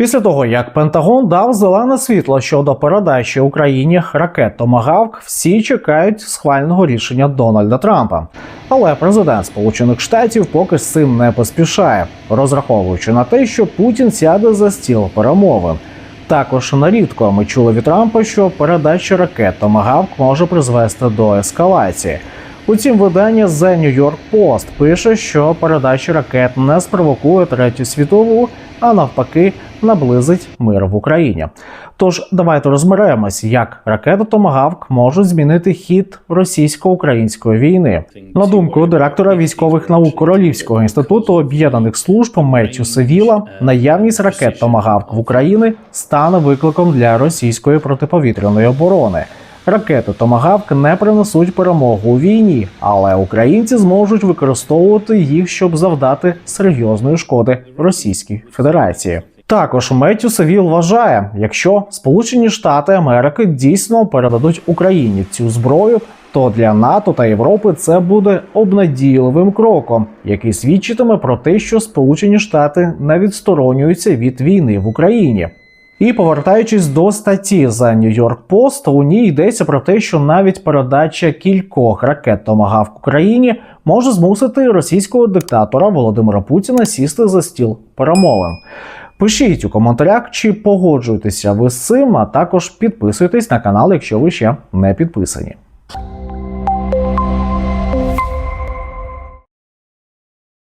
Після того, як Пентагон дав зелене світло щодо передачі Україні ракет Томагавк, всі чекають схвального рішення Дональда Трампа. Але президент Сполучених Штатів поки з цим не поспішає, розраховуючи на те, що Путін сяде за стіл перемовин. Також нарідко ми чули від Трампа, що передача ракет Томагавк може призвести до ескалації. Утім, видання The New York Post пише, що передача ракет не спровокує третю світову, а навпаки, наблизить мир в Україні. Тож давайте розберемось, як ракети Томагавк можуть змінити хід російсько-української війни. На думку директора військових наук Королівського інституту об'єднаних служб Меттю Севіла, наявність ракет Томагавк в Україні стане викликом для російської протиповітряної оборони. Ракети Томагавк не принесуть перемогу у війні, але українці зможуть використовувати їх, щоб завдати серйозної шкоди Російській Федерації. Також Севіл вважає, якщо Сполучені Штати Америки дійсно передадуть Україні цю зброю, то для НАТО та Європи це буде обнадійливим кроком, який свідчитиме про те, що Сполучені Штати не відсторонюються від війни в Україні. І повертаючись до статті за York Post, у ній йдеться про те, що навіть передача кількох ракет Томагавк Україні може змусити російського диктатора Володимира Путіна сісти за стіл перемовин. Пишіть у коментарях, чи погоджуєтеся ви з цим, а також підписуйтесь на канал, якщо ви ще не підписані.